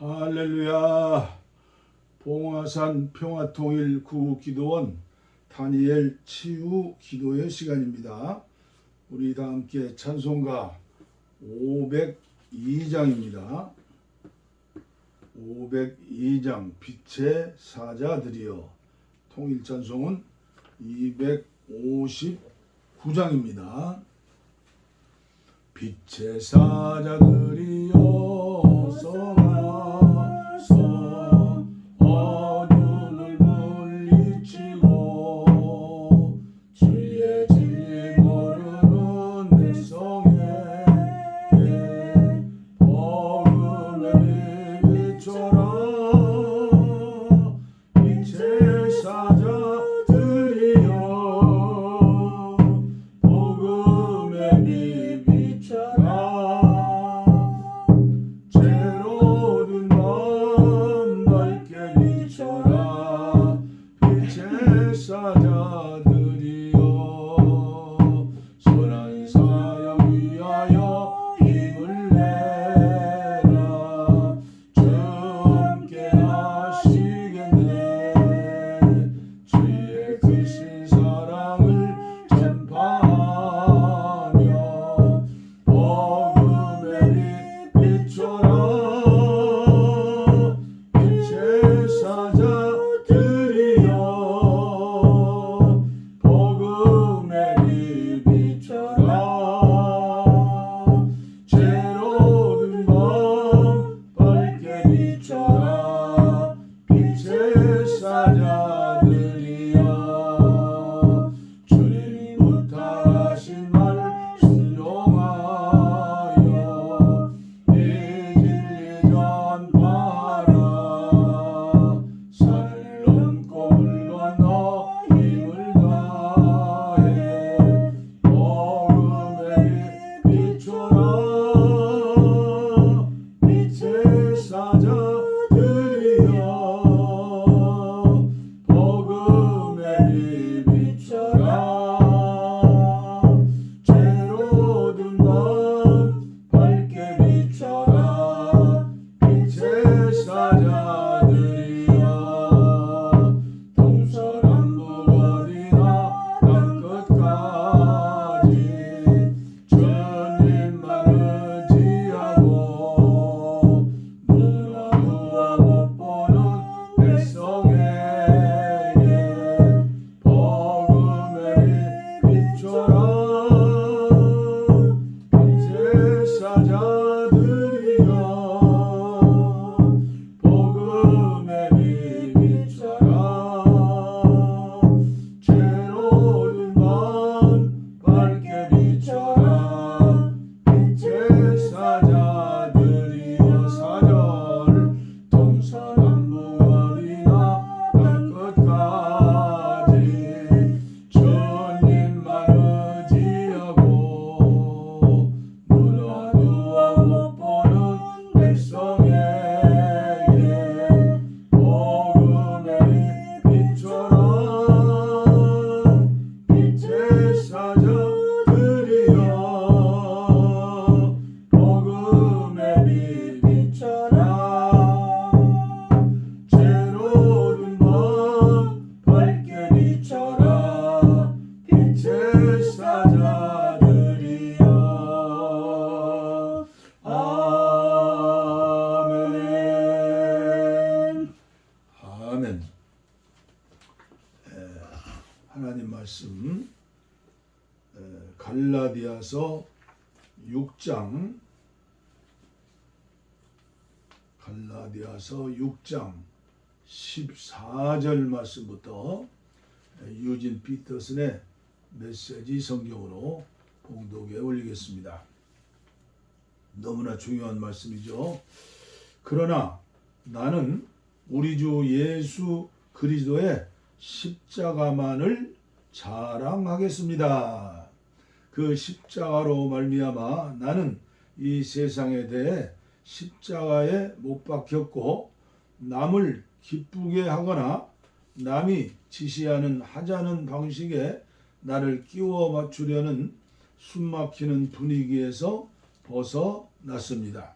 할렐루야. 봉화산 평화통일 구기도원 다니엘 치유 기도의 시간입니다. 우리 다 함께 찬송가 502장입니다. 502장 빛의 사자들이여 통일 찬송은 259장입니다. 빛의 사자들이 갈라디아서 6장 14절 말씀부터 유진 피터슨의 메시지 성경으로 봉독에 올리겠습니다. 너무나 중요한 말씀이죠. 그러나 나는 우리 주 예수 그리스도의 십자가만을 자랑하겠습니다. 그 십자가로 말미암아 나는 이 세상에 대해 십자가에 못 박혔고 남을 기쁘게 하거나 남이 지시하는 하자는 방식에 나를 끼워 맞추려는 숨막히는 분위기에서 벗어났습니다.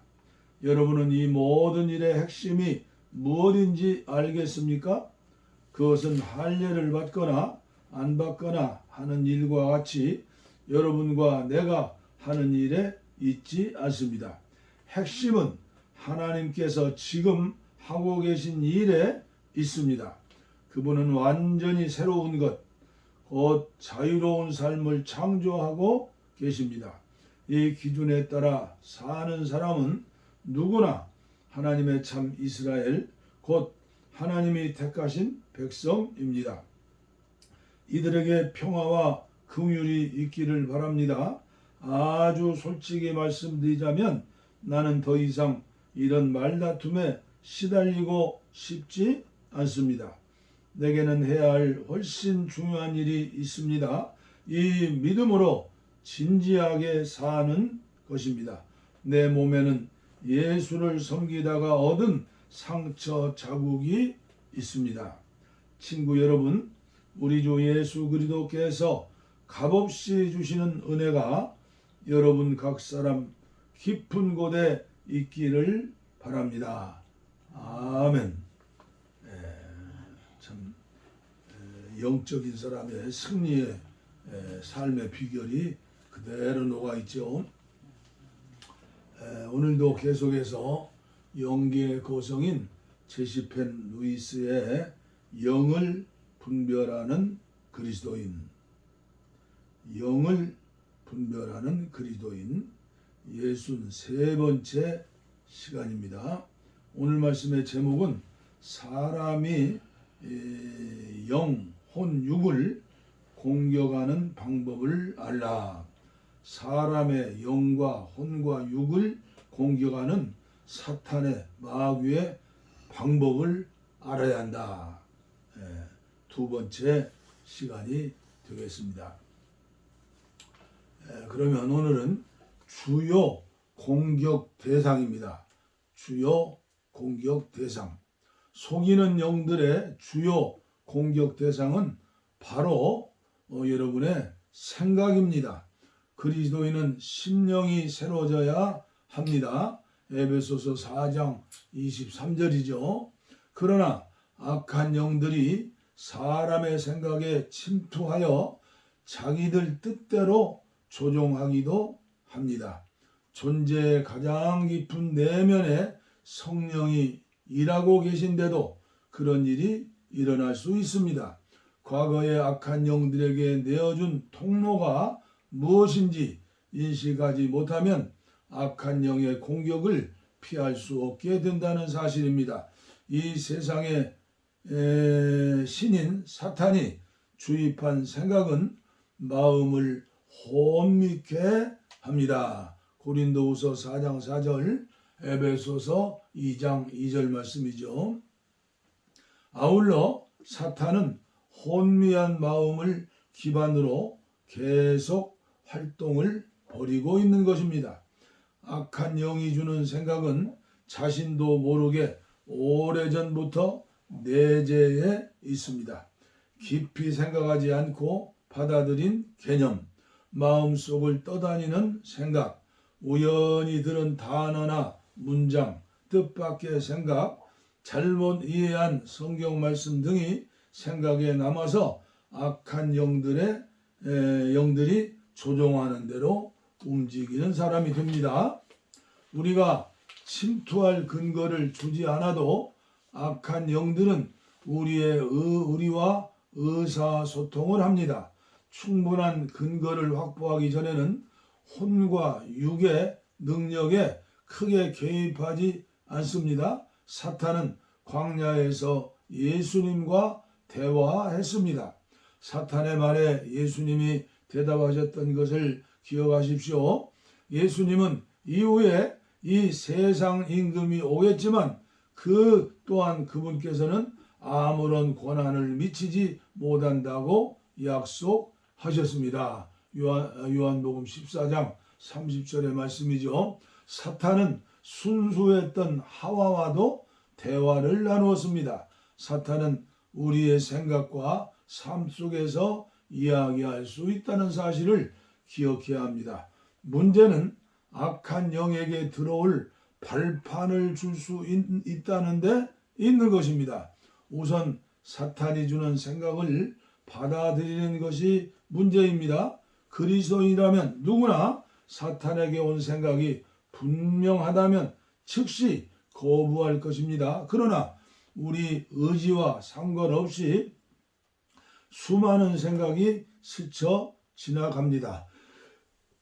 여러분은 이 모든 일의 핵심이 무엇인지 알겠습니까? 그것은 할례를 받거나 안 받거나 하는 일과 같이 여러분과 내가 하는 일에 있지 않습니다. 핵심은 하나님께서 지금 하고 계신 일에 있습니다. 그분은 완전히 새로운 것, 곧 자유로운 삶을 창조하고 계십니다. 이 기준에 따라 사는 사람은 누구나 하나님의 참 이스라엘, 곧 하나님이 택하신 백성입니다. 이들에게 평화와 긍휼이 있기를 바랍니다. 아주 솔직히 말씀드리자면 나는 더 이상 이런 말다툼에 시달리고 싶지 않습니다. 내게는 해야 할 훨씬 중요한 일이 있습니다. 이 믿음으로 진지하게 사는 것입니다. 내 몸에는 예수를 섬기다가 얻은 상처 자국이 있습니다. 친구 여러분, 우리 주 예수 그리스도께서 값없이 주시는 은혜가 여러분 각 사람 깊은 곳에 있기를 바랍니다. 아멘. 에, 참 에, 영적인 사람의 승리의 에, 삶의 비결이 그대로 녹아 있죠. 에, 오늘도 계속해서 영계의 고성인 제시펜 루이스의 영을 분별하는 그리스도인, 영을 분별하는 그리스도인 예순 세 번째 시간입니다. 오늘 말씀의 제목은 사람이 에, 영, 혼, 육을 공격하는 방법을 알라. 사람의 영과 혼과 육을 공격하는 사탄의 마귀의 방법을 알아야 한다. 예, 두 번째 시간이 되겠습니다. 예, 그러면 오늘은 주요 공격 대상입니다. 주요 공격 대상. 속이는 영들의 주요 공격 대상은 바로 어, 여러분의 생각입니다. 그리스도인은 심령이 새로져야 합니다. 에베소서 4장 23절이죠. 그러나 악한 영들이 사람의 생각에 침투하여 자기들 뜻대로 조종하기도 합니다. 존재의 가장 깊은 내면에 성령이 일하고 계신데도 그런 일이 일어날 수 있습니다. 과거의 악한 영들에게 내어준 통로가 무엇인지 인식하지 못하면 악한 영의 공격을 피할 수 없게 된다는 사실입니다. 이 세상의 에, 신인 사탄이 주입한 생각은 마음을 혼미케 합니다. 고린도후서 4장 4절, 에베소서 2장 2절 말씀이죠. 아울러 사탄은 혼미한 마음을 기반으로 계속 활동을 벌이고 있는 것입니다. 악한 영이 주는 생각은 자신도 모르게 오래전부터 내재해 있습니다. 깊이 생각하지 않고 받아들인 개념, 마음속을 떠다니는 생각, 우연히 들은 단어나 문장, 뜻밖의 생각, 잘못 이해한 성경 말씀 등이 생각에 남아서 악한 영들의 에, 영들이 조종하는 대로 움직이는 사람이 됩니다. 우리가 침투할 근거를 주지 않아도 악한 영들은 우리의 의, 우리와 의사소통을 합니다. 충분한 근거를 확보하기 전에는 혼과 육의 능력에 크게 개입하지 않습니다. 사탄은 광야에서 예수님과 대화했습니다. 사탄의 말에 예수님이 대답하셨던 것을 기억하십시오. 예수님은 이후에 이 세상 임금이 오겠지만 그 또한 그분께서는 아무런 권한을 미치지 못한다고 약속 하셨습니다. 요한, 요한복음 14장 30절의 말씀이죠. 사탄은 순수했던 하와와도 대화를 나누었습니다. 사탄은 우리의 생각과 삶 속에서 이야기할 수 있다는 사실을 기억해야 합니다. 문제는 악한 영에게 들어올 발판을 줄 수 있다는데 있는 것입니다. 우선 사탄이 주는 생각을 받아들이는 것이 문제입니다. 그리스도인이라면 누구나 사탄에게 온 생각이 분명하다면 즉시 거부할 것입니다. 그러나 우리 의지와 상관없이 수많은 생각이 스쳐 지나갑니다.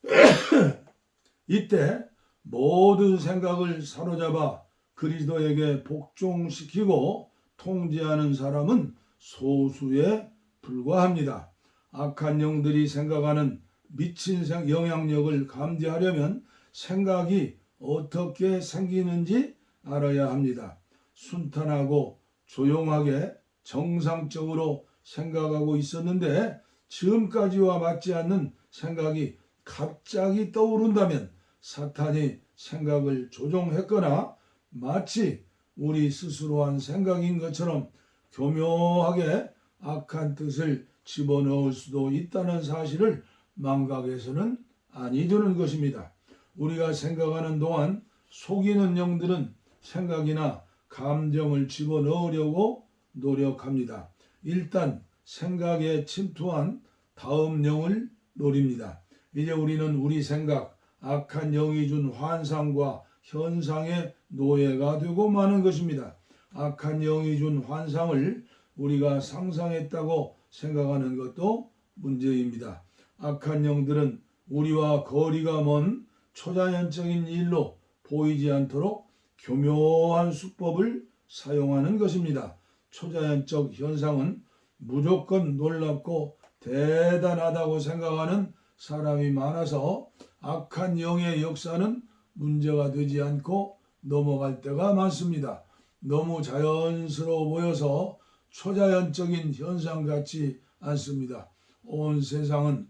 이때 모든 생각을 사로잡아 그리스도에게 복종시키고 통제하는 사람은 소수에 불과합니다. 악한 영들이 생각하는 미친 생- 영향력을 감지하려면 생각이 어떻게 생기는지 알아야 합니다. 순탄하고 조용하게 정상적으로 생각하고 있었는데 지금까지와 맞지 않는 생각이 갑자기 떠오른다면 사탄이 생각을 조종했거나 마치 우리 스스로 한 생각인 것처럼 교묘하게 악한 뜻을 집어넣을 수도 있다는 사실을 망각해서는 아니 되는 것입니다. 우리가 생각하는 동안 속이는 영들은 생각이나 감정을 집어넣으려고 노력합니다. 일단 생각에 침투한 다음 영을 노립니다. 이제 우리는 우리 생각, 악한 영이 준 환상과 현상의 노예가 되고 마는 것입니다. 악한 영이 준 환상을 우리가 상상했다고 생각하는 것도 문제입니다. 악한 영들은 우리와 거리가 먼 초자연적인 일로 보이지 않도록 교묘한 수법을 사용하는 것입니다. 초자연적 현상은 무조건 놀랍고 대단하다고 생각하는 사람이 많아서 악한 영의 역사는 문제가 되지 않고 넘어갈 때가 많습니다. 너무 자연스러워 보여서 초자연적인 현상 같지 않습니다. 온 세상은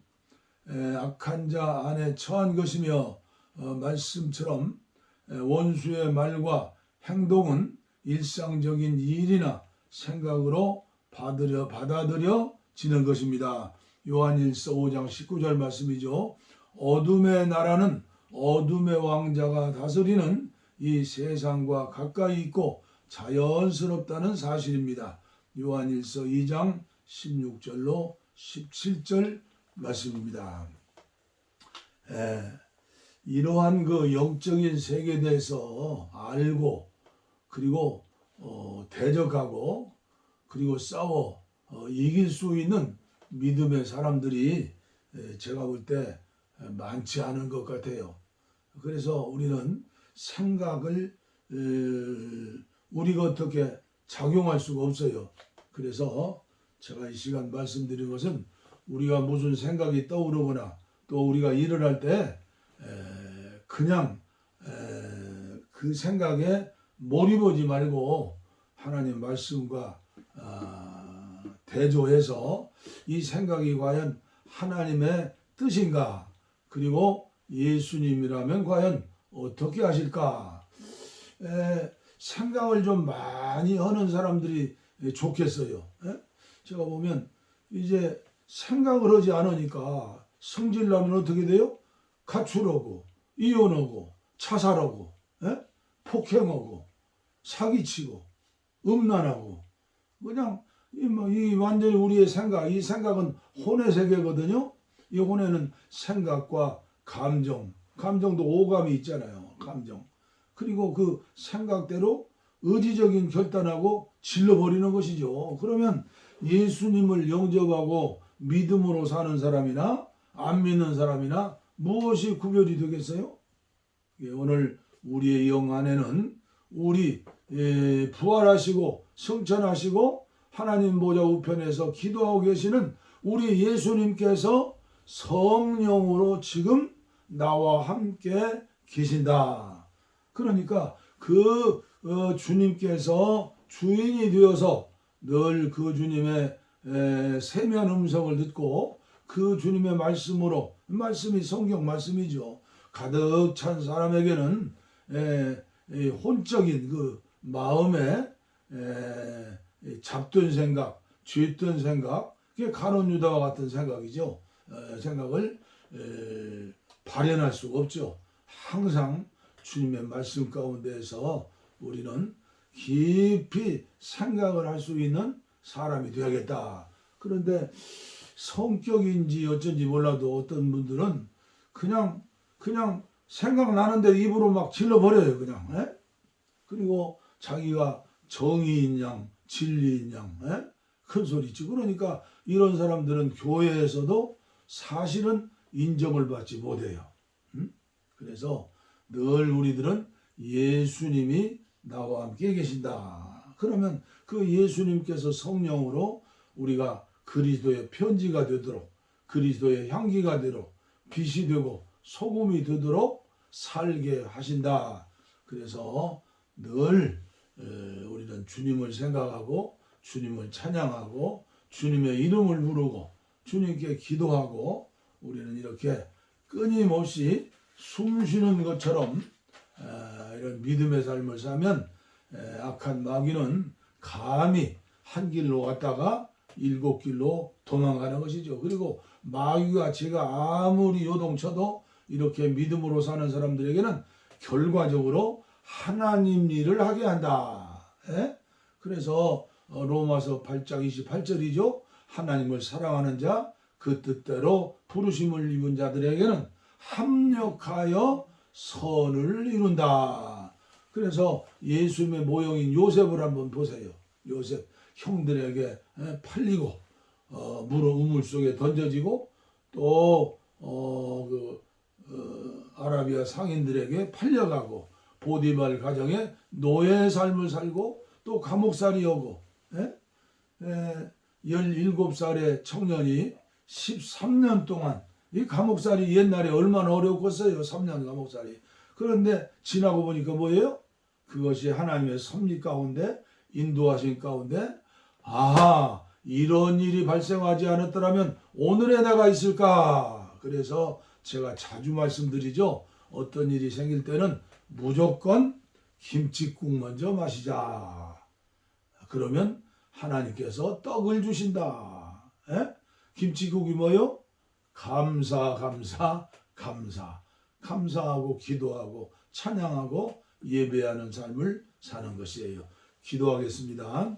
에, 악한 자 안에 처한 것이며 어, 말씀처럼 에, 원수의 말과 행동은 일상적인 일이나 생각으로 받으려 받아들여지는 것입니다. 요한일서 5장 19절 말씀이죠. 어둠의 나라는 어둠의 왕자가 다스리는 이 세상과 가까이 있고 자연스럽다는 사실입니다. 요한일서 2장 16절로 17절 말씀입니다. 에, 이러한 그 영적인 세계에 대해서 알고 그리고 어, 대적하고 그리고 싸워 어, 이길 수 있는 믿음의 사람들이 에, 제가 볼 때 많지 않은 것 같아요. 그래서 우리는 생각을 에, 우리가 어떻게 작용할 수가 없어요. 그래서 제가 이 시간 말씀드린 것은 우리가 무슨 생각이 떠오르거나 또 우리가 일을 할 때 그냥 에, 그 생각에 몰입하지 말고 하나님 말씀과 아, 대조해서 이 생각이 과연 하나님의 뜻인가 그리고 예수님이라면 과연 어떻게 하실까 에, 생각을 좀 많이 하는 사람들이 좋겠어요. 에? 제가 보면 이제 생각을 하지 않으니까 성질나면 어떻게 돼요? 가출하고 이혼하고 자살하고 에? 폭행하고 사기치고 음란하고 그냥 이, 뭐, 이 완전히 우리의 생각 이 생각은 혼의 세계거든요. 이 혼에는 생각과 감정 감정도 오감이 있잖아요. 감정 그리고 그 생각대로 의지적인 결단하고 질러버리는 것이죠. 그러면 예수님을 영접하고 믿음으로 사는 사람이나 안 믿는 사람이나 무엇이 구별이 되겠어요? 예, 오늘 우리의 영 안에는 우리 예, 부활하시고 성천하시고 하나님 보좌 우편에서 기도하고 계시는 우리 예수님께서 성령으로 지금 나와 함께 계신다. 그러니까 그 어, 주님께서 주인이 되어서 늘 그 주님의 에, 세미한 음성을 듣고 그 주님의 말씀으로 말씀이 성경 말씀이죠. 가득 찬 사람에게는 에, 이 혼적인 그 마음에 에, 이 잡든 생각, 쥐든 생각, 그게 가론 유다와 같은 생각이죠. 에, 생각을 에, 발현할 수가 없죠. 항상 주님의 말씀 가운데에서 우리는 깊이 생각을 할 수 있는 사람이 되야겠다. 그런데 성격인지 어쩐지 몰라도 어떤 분들은 그냥 그냥 생각나는데 입으로 막 질러버려요 그냥 예? 그리고 자기가 정의인 양 진리인 양 예? 큰 소리치 그러니까 이런 사람들은 교회에서도 사실은 인정을 받지 못해요 음? 그래서 늘 우리들은 예수님이 나와 함께 계신다 그러면 그 예수님께서 성령으로 우리가 그리스도의 편지가 되도록 그리스도의 향기가 되도록 빛이 되고 소금이 되도록 살게 하신다. 그래서 늘 에, 우리는 주님을 생각하고 주님을 찬양하고 주님의 이름을 부르고 주님께 기도하고 우리는 이렇게 끊임없이 숨 쉬는 것처럼 에, 이런 믿음의 삶을 사면 에, 악한 마귀는 감히 한 길로 갔다가 일곱 길로 도망가는 것이죠. 그리고 마귀가 제가 아무리 요동쳐도 이렇게 믿음으로 사는 사람들에게는 결과적으로 하나님 일을 하게 한다. 예? 그래서 어, 로마서 8장 28절이죠. 하나님을 사랑하는 자, 그 뜻대로 부르심을 입은 자들에게는 합력하여 선을 이룬다. 그래서 예수님의 모형인 요셉을 한번 보세요. 요셉 형들에게 에, 팔리고 어, 물 우물 속에 던져지고 또 어, 그, 어, 아라비아 상인들에게 팔려가고 보디발 가정에 노예 삶을 살고 또 감옥살이 오고 예? 에, 17살의 청년이 13년 동안 이 감옥살이 옛날에 얼마나 어려웠겠어요 3년 감옥살이 그런데 지나고 보니까 뭐예요? 그것이 하나님의 섭리 가운데 인도하신 가운데 아 이런 일이 발생하지 않았더라면 오늘의 내가 있을까 그래서 제가 자주 말씀드리죠 어떤 일이 생길 때는 무조건 김치국 먼저 마시자 그러면 하나님께서 떡을 주신다 에? 김치국이 뭐요? 감사 감사 감사 감사하고 기도하고 찬양하고 예배하는 삶을 사는 것이에요 기도하겠습니다.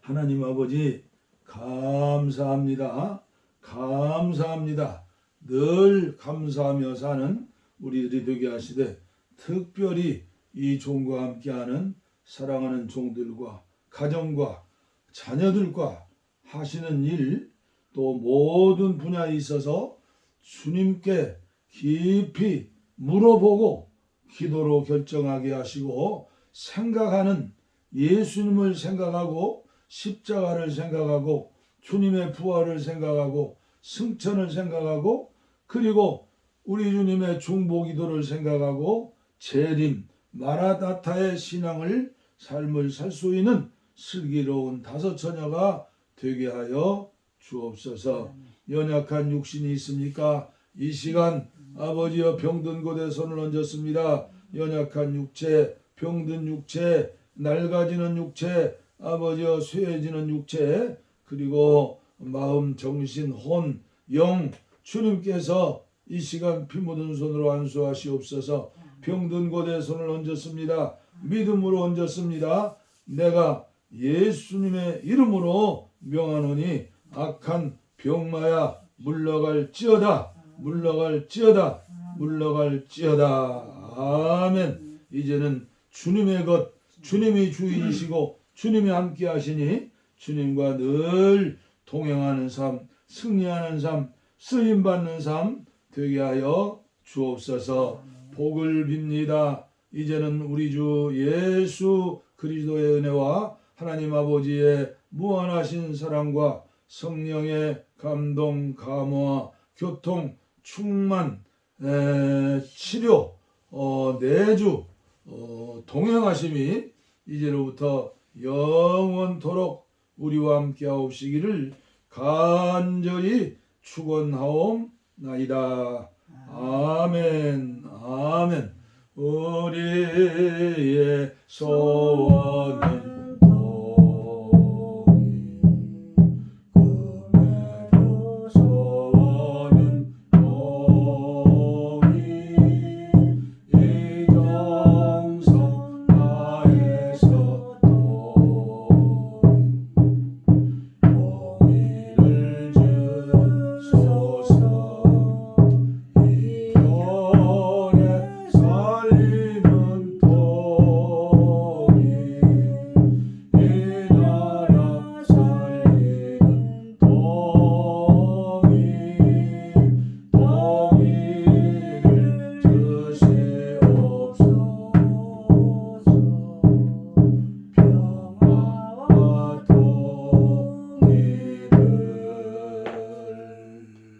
하나님 아버지 감사합니다. 감사합니다. 늘 감사하며 사는 우리들이 되게 하시되 특별히 이 종과 함께하는 사랑하는 종들과 가정과 자녀들과 하시는 일 또 모든 분야에 있어서 주님께 깊이 물어보고 기도로 결정하게 하시고 생각하는 예수님을 생각하고 십자가를 생각하고 주님의 부활을 생각하고 승천을 생각하고 그리고 우리 주님의 중보기도를 생각하고 재림 마라다타의 신앙을 삶을 살 수 있는 슬기로운 다섯 처녀가 되게 하여 주옵소서. 연약한 육신이 있습니까? 이 시간 아버지여 병든 곳에 손을 얹었습니다. 연약한 육체, 병든 육체, 낡아지는 육체, 아버지여 쇠해지는 육체, 그리고 마음, 정신, 혼, 영, 주님께서 이 시간 피 묻은 손으로 안수하시옵소서. 병든 곳에 손을 얹었습니다. 믿음으로 얹었습니다. 내가 예수님의 이름으로 명하노니 악한 병마야 물러갈지어다 물러갈지어다 물러갈지어다. 아멘. 이제는 주님의 것 주님이 주인이시고 주님이 함께 하시니 주님과 늘 동행하는 삶 승리하는 삶 쓰임 받는 삶 되게 하여 주옵소서. 복을 빕니다. 이제는 우리 주 예수 그리스도의 은혜와 하나님 아버지의 무한하신 사랑과 성령의 감동, 감화, 교통, 충만, 에, 치료, 어, 내주, 어, 동행하심이 이제로부터 영원토록 우리와 함께 하옵시기를 간절히 축원하옵나이다. 아멘, 아멘. 우리의 소원은